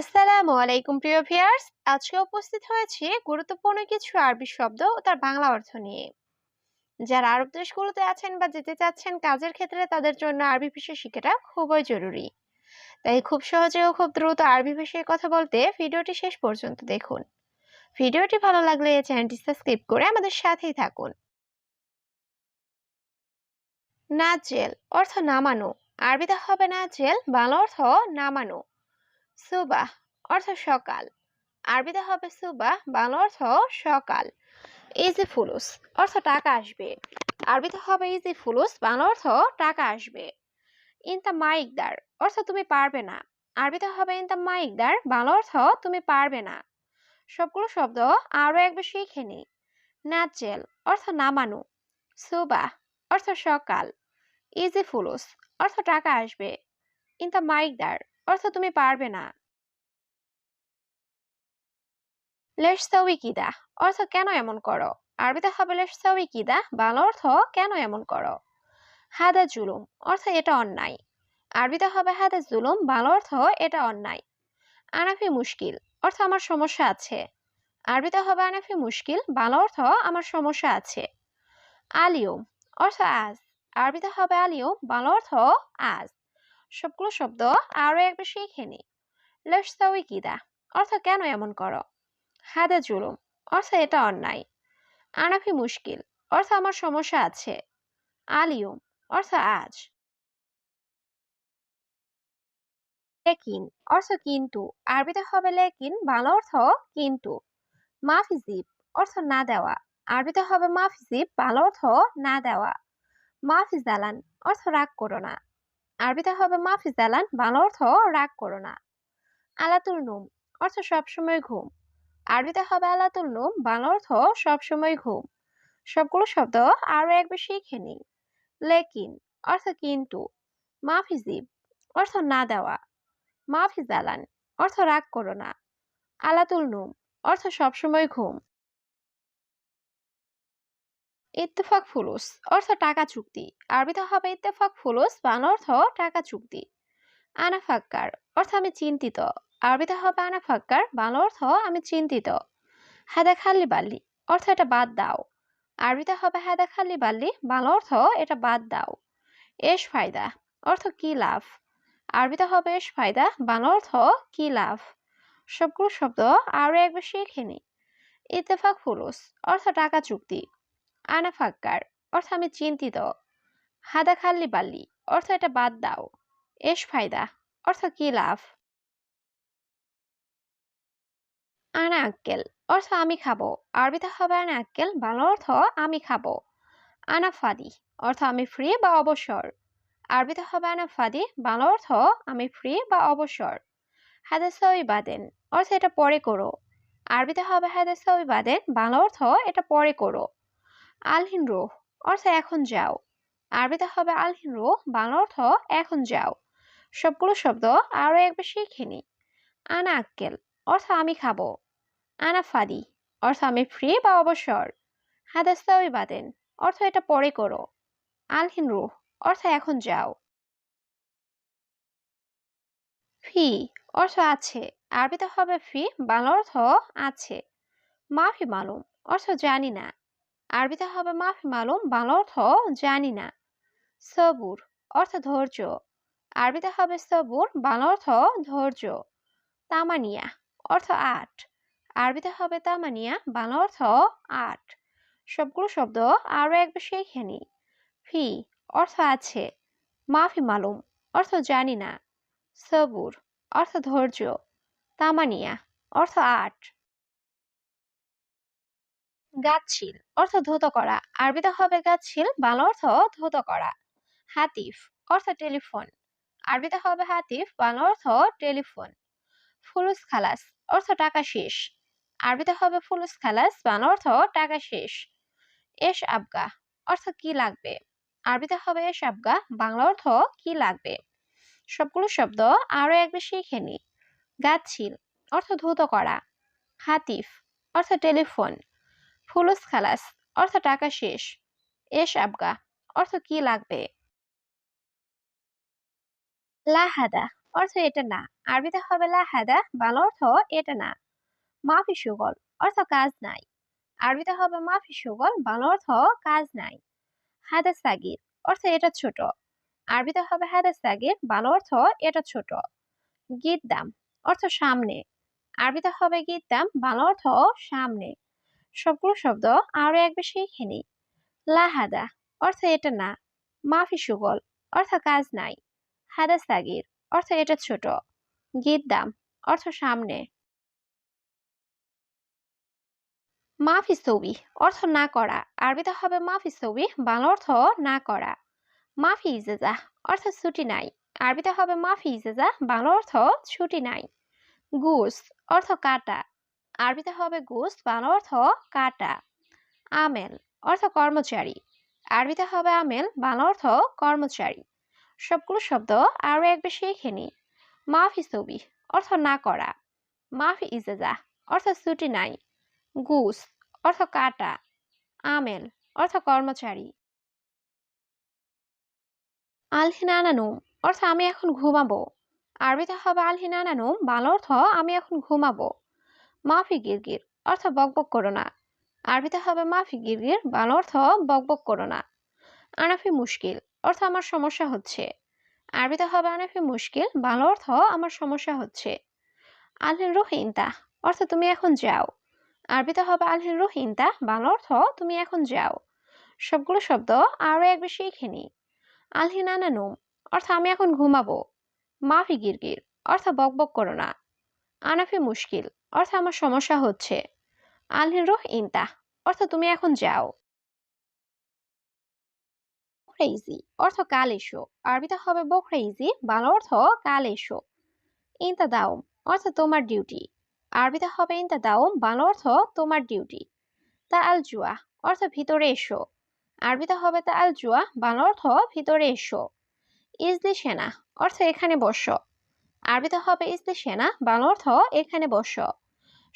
আসসালামু আলাইকুম, প্রিয় ভিউয়ার্স। আজকে উপস্থিত হয়েছে গুরুত্বপূর্ণ কিছু আরবি শব্দ ও তার বাংলা অর্থ নিয়ে। যারা আরব দেশগুলোতে আছেন বা যেতে চাচ্ছেন, কাজের ক্ষেত্রে তাদের জন্য আরবি ভাষা শেখাটা খুবই জরুরি। তাই খুব সহজে ও খুব দ্রুত আরবি ভাষায় কথা বলতে ভিডিওটি শেষ পর্যন্ত দেখুন। ভিডিওটি ভালো লাগলে চ্যানেলটি সাবস্ক্রাইব করে আমাদের সাথেই থাকুন। নাজেল অর্থ নামানো। আরবিতে হবে নাজেল বাংলা অর্থ নামানো। সুবাহ, অর্থ সকাল। আরবিতে হবে সুবাহ, বাংলা অর্থ সকাল। ইজি ফুলুস অর্থ টাকা আসবে। আরবিতে হবে ইজি ফুলুস বাংলা অর্থ টাকা আসবে। ইনতা মাইকদার অর্থ তুমি পারবে না। আরবিতে হবে ইনতা মাইকদার বাংলা অর্থ তুমি পারবে না। সবগুলো শব্দ আরও একবার শিখে নিই নাচেল অর্থ নামানো। সুবাহ, অর্থ সকাল। ইজি ফুলুস অর্থ টাকা আসবে। ইনতা মাইকদার অর্থ তুমি পারবে না। অর্থ কেন এমন করো? আরবিতে হবে বাংলা অর্থ কেন এমন করো? হাদা জুলুম, অর্থ এটা অন্যায়। আরবিতে হবে হাদা জুলুম, বাংলা অর্থ এটা অন্যায়। আনাফি মুশকিল, অর্থ আমার সমস্যা আছে। আরবিতে হবে আনাফি মুশকিল, বাংলা অর্থ আমার সমস্যা আছে। আলিয়ম, অর্থ আজ। আরবিতে হবে আলিয়ম, বাংলা অর্থ আজ। সবগুলো শব্দ আরও একবার শিখে নি। লেশসাউই কিদা অর্থ কেন এমন করো? হাদা জুলুম। অর্থ এটা অন্যায়। আনাফি মুশকিল। অর্থ আমার সমস্যা আছে। আলিয়ম। অর্থ আজ। লেকিন। অর্থ কিন্তু। আরবিতে হবে লেকিন। বাংলা অর্থ কিন্তু। মাফিজিব অর্থ না দেওয়া। আরবিতে হবে মাফিজিব বাংলা অর্থ না দেওয়া। মাফিজালান অর্থ রাগ করো না। আরবিতে হবে মাফিজালান বাংলা অর্থ রাগ করো না। আলাতুল নুম, অর্থ সবসময় ঘুম। আরবিতে হবে আলাতুল নুম, বাংলা অর্থ সবসময় ঘুম। সবগুলো শব্দ আরও একবার শিখে নিই। লেকিন, অর্থ কিন্তু। মাফিজিব অর্থ না দেওয়া। মাফি মাফিজালান অর্থ রাগ করো না। আলাতুল নুম, অর্থ সবসময় ঘুম। ইত্তেফাক ফুলুস, অর্থ টাকা চুক্তি। আরবিতে হবে ইত্তেফাক ফুলুস, বাংলা অর্থ টাকা চুক্তি। আনাফাক্কার, অর্থ আমি চিন্তিত। আরবিতে হবে আনাফাক্কার, বাংলা অর্থ আমি চিন্তিত। হাদা খালি বাল্লি, অর্থ এটা বাদ দাও। আরবিতে হবে হাদা খালি বাল্লি, বাংলা অর্থ এটা বাদ দাও। এস ফায়দা, অর্থ কি লাভ? আরবিতে হবে এস ফায়দা, বাংলা অর্থ কি লাভ? সবগুলো শব্দ আরও একবার শিখে নি। ইত্তেফাক ফুলুস, অর্থ টাকা চুক্তি। আনাফাক্কার, অর্থ আমি চিন্তিত। হাদা খাল্লি বাল্লি অর্থ এটা বাদ দাও। এস ফায়দা, অর্থ কি লাভ? আনা আক্কেল, অর্থ আমি খাব। আরবিতে হবে আনা আক্কেল, বাংলা অর্থ আমি খাব। আনা ফাদি, অর্থ আমি ফ্রি বা অবসর। আরবিতে হবে আনা ফাদি, বাংলা অর্থ আমি ফ্রি বা অবসর। হাদাসাউই বাদেন অর্থ এটা পরে করো। আরবিতে হবে হাদাসাউই বাদেন বাংলা অর্থ এটা পরে করো। আলহিন রোহ, অর্থ এখন যাও। আরবিতে হবে আলহিন রোহ, বাংলা অর্থ এখন যাও। সবগুলো শব্দ আরও একবার শিখে নি আনা আক্কেল, অর্থ আমি খাব। আনা ফাদি, অর্থ আমি ফ্রি বা অবসর। হাদাস্তাওই বাদেন, অর্থ এটা পরে করো। আলহিন রুহ, অর্থ এখন যাও। ফি, অর্থ আছে। আরবিতে হবে ফি, বাংলা অর্থ আছে। মাফি মালুম, অর্থ জানি না। আরবিতে হবে মাফি মালুম, বাংলা অর্থ জানি না। সবুর, অর্থ ধৈর্য। আরবিতে হবে সবুর, বাংলা অর্থ ধৈর্য। তামানিয়া, অর্থ আট। আরবিতে হবে তামানিয়া, বাংলা অর্থ আট। সবগুলো শব্দ আরও একবার শিখে নি ফি, অর্থ আছে। মাফি মালুম, অর্থ জানি না। সবুর, অর্থ ধৈর্য। তামানিয়া, অর্থ আট। গাছিল অর্থ ধুত করা। আরবিতে হবে গাছিল বাংলা অর্থ ধুত করা। হাতিফ, অর্থ টেলিফোন। আরবিতে হবে হাতিফ, বাংলা অর্থ টেলিফোন। ফুলুস খালাস, অর্থ টাকা শেষ। আরবিতে হবে ফুলুস খালাস, বাংলা অর্থ টাকা শেষ। এস আবগা, অর্থ কি লাগবে? আরবিতে হবে এস আবগা, বাংলা অর্থ কি লাগবে? সবগুলো শব্দ আরও একবার শিখে নি। গাছিল অর্থ ধুত করা। হাতিফ, অর্থ টেলিফোন। ফুলুস খালাস, অর্থ টাকা শেষ। এস আবগা, অর্থ কি লাগবে? লাহাদা, অর্থ এটা না। আরবিতে হবে লা হাদা বাংলা অর্থ এটা না। মাফি সুগল, অর্থ কাজ নাই। আরবিতে হবে মাফি সুগল, বাংলা অর্থ কাজ নাই। হাদা সাগির, অর্থ এটা ছোট। আরবিতে হবে হাদা সাগির, বাংলা অর্থ এটা ছোট। গীত দাম অর্থ সামনে। আরবিতে হবে গীত দাম বাংলা অর্থ সামনে। সবগুলো শব্দ আরও এক বেশি শিখে লাহাদা অর্থ এটা না। মাফি সুগল অর্থ কাজ নাই। হাদা সাগির অর্থ এটা ছোট। গীত দাম অর্থ সামনে। মাফি ছবি অর্থ না করা। আরবিতে হবে মাফি ছবি, বাংলা অর্থ না করা। মাফি ইজেজা অর্থ ছুটি নাই। আরবিতে হবে মাফি ইজেজা, বাংলা অর্থ ছুটি নাই। গুস অর্থ কাটা। আরবিতে হবে গুস বাংলা অর্থ কাটা। আমেল অর্থ কর্মচারী। আরবিতে হবে আমেল, বাংলা অর্থ কর্মচারী। সবগুলো শব্দ আরও এক বেশি শিখে নি। মাফি ছবি অর্থ না করা। মাফি ইজেজা অর্থ ছুটি নাই। গুস অর্থ কাটা। আমেল অর্থ কর্মচারী। আলহিনানানুম অর্থ আমি এখন ঘুমাবো। আরবিতে হবে আলহিনানানুম বাংলা অর্থ আমি এখন ঘুমাবো। মাফি গিরগির, অর্থ বকবক করো না। আরবিতে হবে মাফি গিরগির, বাংলা অর্থ বকবক করো না। আনাফি মুশকিল, অর্থ আমার সমস্যা হচ্ছে। আরবিতে হবে আনাফি মুশকিল, বাংলা অর্থ আমার সমস্যা হচ্ছে। আলহিন রোহিনতা অর্থ তুমি এখন যাও। আরবিতে হবে আলহিন রোহিনতা বাংলা অর্থ তুমি এখন যাও। সবগুলো শব্দ আরও এক বেশি শিখে নি। আলহিন আনানুম অর্থ আমি এখন ঘুমাবো। মাফি গিরগির, অর্থ বকবক করো না। আনাফি মুশকিল অর্থ আমার সমস্যা হচ্ছে। আলহিন রোহ ইনতা অর্থ তুমি এখন যাও। বখরেইজি অর্থ কাল এসো। আরবিতে হবে বখরেইজি বাংলা অর্থ কাল এসো। ইনতা দাওম, অর্থ তোমার ডিউটি। আরবিতে হবে ইনতা দাওম, বাংলা অর্থ তোমার ডিউটি। তা আল জুয়া, অর্থ ভিতরে এসো। আরবিতে হবে তা আল জুয়া, বাংলা অর্থ ভিতরে এসো। ইজলি সেনা, অর্থ এখানে বসো। আরবিতে হবে ইজলি সেনা, বাংলা অর্থ এখানে বসো।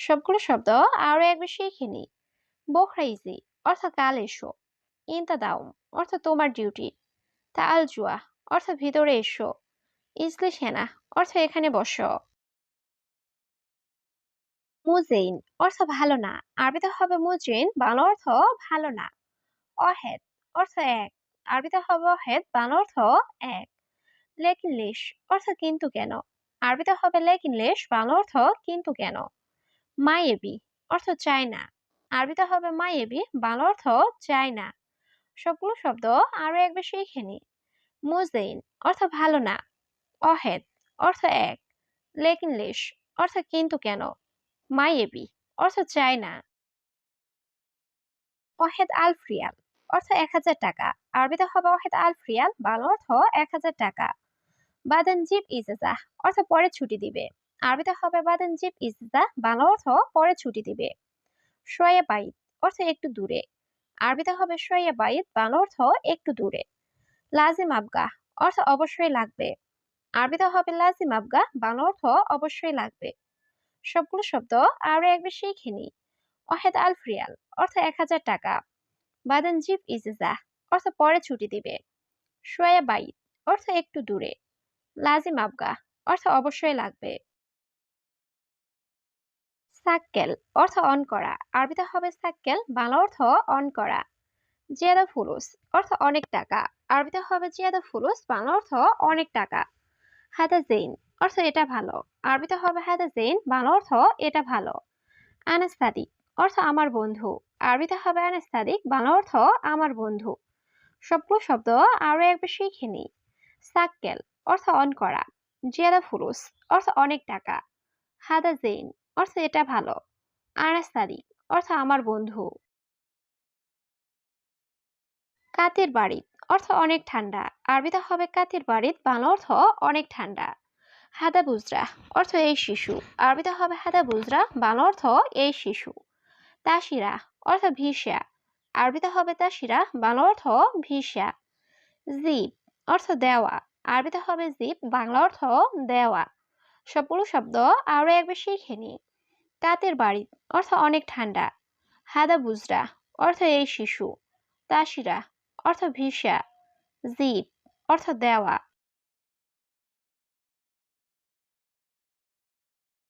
সবগুলো শব্দ আরও এক বেশি শিখে নি বোখরাইজি, অর্থ কাল এসো। ইনতা দাওম অর্থ তোমার ডিউটি। তা আল জুয়া অর্থ ভিতরে এসো। ইজলি সেনা, অর্থ এখানে বসো। মুজেইন, অর্থ ভালো না। আরবিতে হবে মুজেইন বাংলা অর্থ ভালো না। অহেদ, অর্থ এক। আরবিতে হবে অহেদ বাংলা অর্থ এক। লেকিনলিশ, অর্থ কিন্তু কেন? আরবিতে হবে লেকিনলিশ বাংলা অর্থ কিন্তু কেন? মায়েবি অর্থ চায় না আরবিতে হবে মায়েবি, বাংলা অর্থ চায় না সবগুলো শব্দ আরও এক বেশি শিখে নি। মুজেইন অর্থ ভালো না। অহেদ অর্থ এক। লেকিনলিশ অর্থ কিন্তু কেন? মায়েবি অর্থ চায় না অহেদ আলফ্রিয়াল অর্থ এক হাজার টাকা। আরবিতে হবে অহেদ আলফ্রিয়াল বাংলা অর্থ এক হাজার টাকা। বাদান জিপ ইজাজা অর্থ পরে ছুটি দিবে। আরবিতে হবে বাদান জিপ ইজাজা বাংলা অর্থ পরে ছুটি দিবে। সোয়া বাইত, অর্থ একটু দূরে। আরবিতে হবে সোয়া বাইত, বাংলা অর্থ একটু দূরে। লাজিম আবগা অর্থ অবশ্যই লাগবে। আরবিতে হবে লাজিম আবগা বাংলা অর্থ অবশ্যই লাগবে। সবগুলো শব্দ আরও একবার শিখে নি। অহেদ আলফ্রিয়াল অর্থ এক হাজার টাকা। বাদান জিপ ইজিজা অর্থ পরে ছুটি দিবে। সোয়া বাইত, অর্থ একটু দূরে। লাজিম আবগা অর্থ অবশ্যই লাগবে। সাক্কেল অর্থ অন করা। আরবিতে হবে সাক্কেল, বাংলা অর্থ অন করা। জিয়াদা ফুলুস অর্থ অনেক টাকা। আরবিতে হবে জিয়াদা ফুলুস, বাংলা অর্থ অনেক টাকা। হাদা জেইন অর্থ এটা ভালো। আরবিতে হবে হাদা জেইন, বাংলা অর্থ এটা ভালো। আনাস্তাদিক অর্থ আমার বন্ধু। আরবিতে হবে আনাস্তাদিক বাংলা অর্থ আমার বন্ধু। সবগুলো শব্দ আরও একবার শিখে নিই। সাক্কেল অর্থ অন করা। জিয়াদা ফুলুস অর্থ অনেক টাকা। হাদা জেইন অর্থ এটা ভালো। আনাস্তাদিক অর্থ আমার বন্ধু। কাতের বাড়িত অর্থ অনেক ঠান্ডা। আরবিতে হবে কাতের বাড়িত বাংলা অর্থ অনেক ঠান্ডা। হাদা বুজরা, অর্থ এই শিশু। আরবিতে হবে হাদা বুজরা, বাংলা অর্থ এই শিশু। তাসিরা, অর্থ ভিসা। আরবিতে হবে তাসিরা, বাংলা অর্থ ভিসা। জিপ অর্থ দেওয়া। আরবিতে হবে জিপ বাংলা অর্থ দেওয়া। সবগুলো শব্দ আরও একবার শিখে নি কাতের বাড়ি, অর্থ অনেক ঠান্ডা। হাদা বুজরা, অর্থ এই শিশু। তাসিরা, অর্থ ভিসা। জিপ অর্থ দেওয়া।